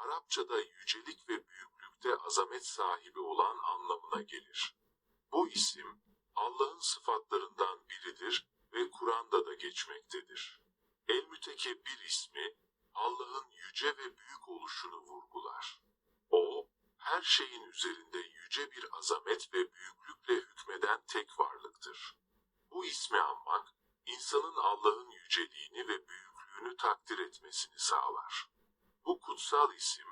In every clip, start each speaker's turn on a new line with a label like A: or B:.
A: Arapçada yücelik ve büyüklükte azamet sahibi olan anlamına gelir. Bu isim, Allah'ın sıfatlarından biridir ve Kur'an'da da geçmektedir. El-Mütekebbir ismi, Allah'ın yüce ve büyük oluşunu vurgular. O, her şeyin üzerinde yüce bir azamet ve büyüklükle hükmeden tek varlıktır. Bu ismi anmak, insanın Allah'ın yüceliğini ve büyüklüğünü takdir etmesini sağlar. Bu kutsal isim,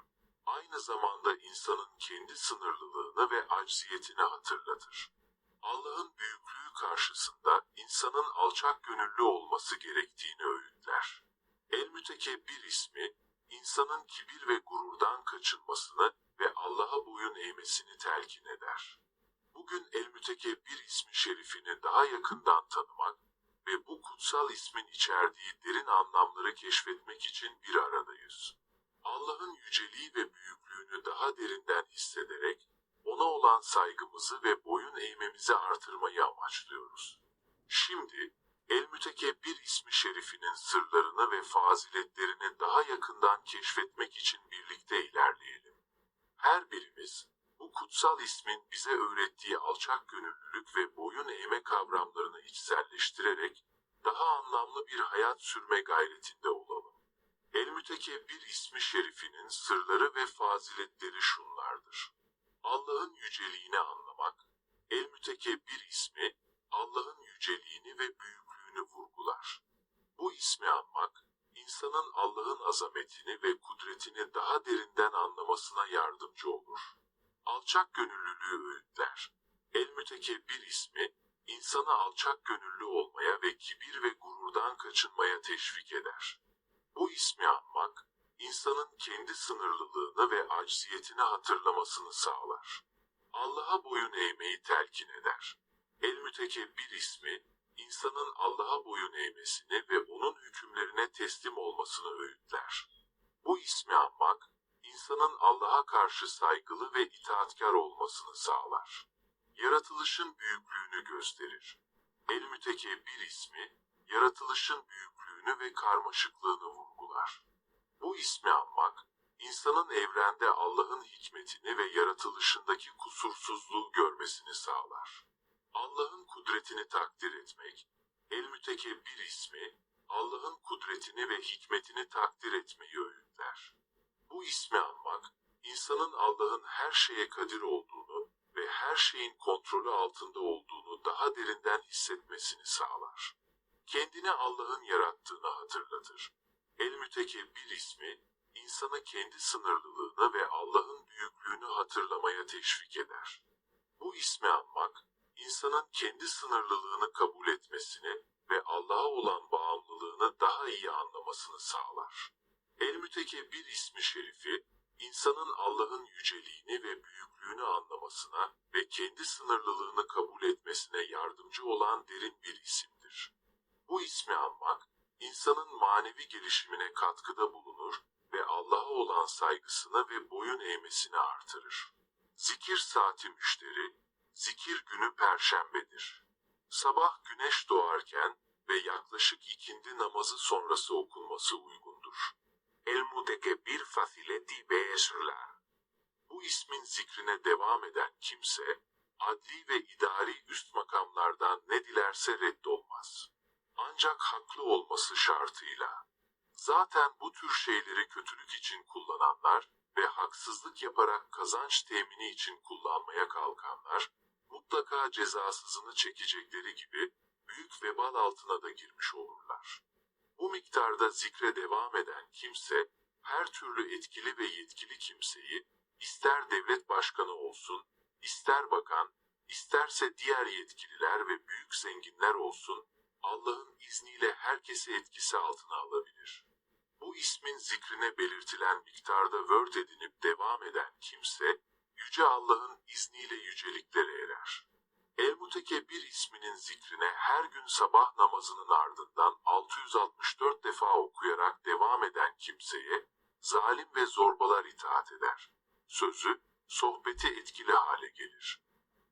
A: aynı zamanda insanın kendi sınırlılığını ve acziyetini hatırlatır. Allah'ın büyüklüğü karşısında insanın alçak gönüllü olması gerektiğini öğütler. El-Mütekebbir ismi, insanın kibir ve gururdan kaçınmasını ve Allah'a boyun eğmesini telkin eder. Bugün El-Mütekebbir ismi şerifini daha yakından tanımak ve bu kutsal ismin içerdiği derin anlamları keşfetmek için bir aradayız. Allah'ın yüceliği ve büyüklüğünü daha derinden hissederek, ona olan saygımızı ve boyun eğmemizi artırmayı amaçlıyoruz. Şimdi, El-Mütekebbir ismi şerifinin sırlarını ve faziletlerini daha yakından keşfetmek için birlikte ilerleyelim. Her birimiz, bu kutsal ismin bize öğrettiği alçak gönüllülük ve boyun eğme kavramlarını içselleştirerek, daha anlamlı bir hayat sürme gayretinde olalım. El-Mütekebbir ismi şerifinin sırları ve faziletleri şunlardır. Allah'ın yüceliğini anlamak, El-Mütekebbir ismi, Allah'ın yüceliğini ve büyüklüğünü vurgular. Bu ismi anmak, insanın Allah'ın azametini ve kudretini daha derinden anlamasına yardımcı olur. Alçak gönüllülüğü öğütler. El-Mütekebbir ismi, insanı alçak gönüllü olmaya ve kibir ve gururdan kaçınmaya teşvik eder. Bu ismi anmak, insanın kendi sınırlılığını ve acziyetini hatırlamasını sağlar. Allah'a boyun eğmeyi telkin eder. El-Mütekebbir ismi, insanın Allah'a boyun eğmesini ve onun hükümlerine teslim olmasını öğütler. Bu ismi anmak, insanın Allah'a karşı saygılı ve itaatkar olmasını sağlar. Yaratılışın büyüklüğünü gösterir. El-Mütekebbir ismi, yaratılışın büyüklüğünü ve karmaşıklığını vurgular. Bu ismi anmak, insanın evrende Allah'ın hikmetini ve yaratılışındaki kusursuzluğu görmesini sağlar. Allah'ın kudretini takdir etmek, El-Mütekebbir ismi, Allah'ın kudretini ve hikmetini takdir etmeyi öğütler. Bu ismi anmak, insanın Allah'ın her şeye kadir olduğunu ve her şeyin kontrolü altında olduğunu daha derinden hissetmesini sağlar. Kendini Allah'ın yarattığını hatırlatır. El-Mütekebbir ismi, insanı kendi sınırlılığını ve Allah'ın büyüklüğünü hatırlamaya teşvik eder. Bu ismi anmak, insanın kendi sınırlılığını kabul etmesini ve Allah'a olan bağımlılığını daha iyi anlamasını sağlar. El-Mütekebbir ismi şerifi, insanın Allah'ın yüceliğini ve büyüklüğünü anlamasına ve kendi sınırlılığını kabul etmesine yardımcı olan derin bir isimdir. Bu ismi anmak, insanın manevi gelişimine katkıda bulunur ve Allah'a olan saygısını ve boyun eğmesini artırır. Zikir saati müşteri, zikir günü perşembedir. Sabah güneş doğarken ve yaklaşık ikindi namazı sonrası okunması uygundur. El mutekebbir fazileti ve esrler. Bu ismin zikrine devam eden kimse, adli ve idari üst makamlardan ne dilerse reddolmaz. Ancak haklı olması şartıyla. Zaten bu tür şeyleri kötülük için kullananlar ve haksızlık yaparak kazanç temini için kullanmaya kalkanlar, mutlaka cezasızını çekecekleri gibi büyük vebal altına da girmiş olurlar. Bu miktarda zikre devam eden kimse, her türlü etkili ve yetkili kimseyi, ister devlet başkanı olsun, ister bakan, isterse diğer yetkililer ve büyük zenginler olsun, Allah'ın izniyle herkesi etkisi altına alabilir. Bu ismin zikrine belirtilen miktarda word edinip devam eden kimse, Yüce Allah'ın izniyle yüceliklere erer. El-Mutekebbir isminin zikrine her gün sabah namazının ardından 664 defa okuyarak devam eden kimseye, zalim ve zorbalar itaat eder. Sözü, sohbeti etkili hale gelir.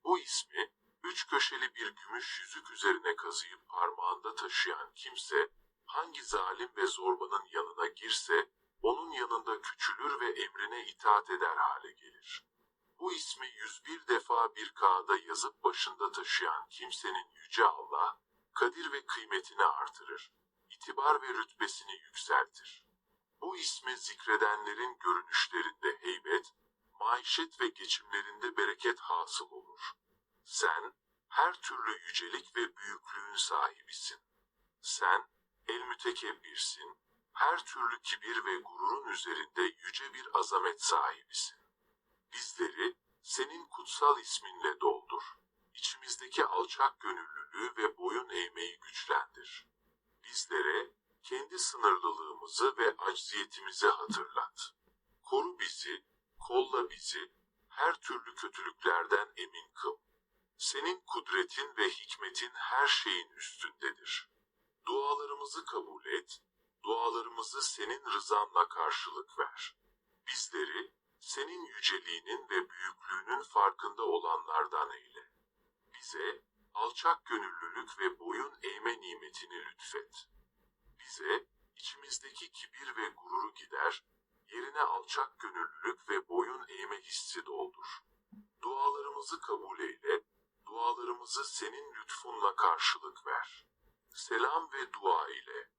A: Bu ismi, üç köşeli bir gümüş yüzük üzerine kazıyıp parmağında taşıyan kimse, hangi zalim ve zorbanın yanına girse, onun yanında küçülür ve emrine itaat eder hale gelir. Bu ismi 101 defa bir kağıda yazıp başında taşıyan kimsenin yüce Allah, kadir ve kıymetini artırır, itibar ve rütbesini yükseltir. Bu ismi zikredenlerin görünüşlerinde heybet, maişet ve geçimlerinde bereket hasıl olur. Sen, her türlü yücelik ve büyüklüğün sahibisin. Sen, el mütekebbirsin, her türlü kibir ve gururun üzerinde yüce bir azamet sahibisin. Bizleri, senin kutsal isminle doldur. İçimizdeki alçak gönüllülüğü ve boyun eğmeyi güçlendir. Bizlere, kendi sınırlılığımızı ve acziyetimizi hatırlat. Koru bizi, kolla bizi, her türlü kötülüklerden emin kıl. Senin kudretin ve hikmetin her şeyin üstündedir. Dualarımızı kabul et, dualarımızı senin rızanla karşılık ver. Bizleri, senin yüceliğinin ve büyüklüğünün farkında olanlardan eyle. Bize, alçak gönüllülük ve boyun eğme nimetini lütfet. Bize, içimizdeki kibir ve gururu gider, yerine alçak gönüllülük ve boyun eğme hissi doldur. Dualarımızı kabul eyle, dualarımızı senin lütfunla karşılık ver. Selam ve dua ile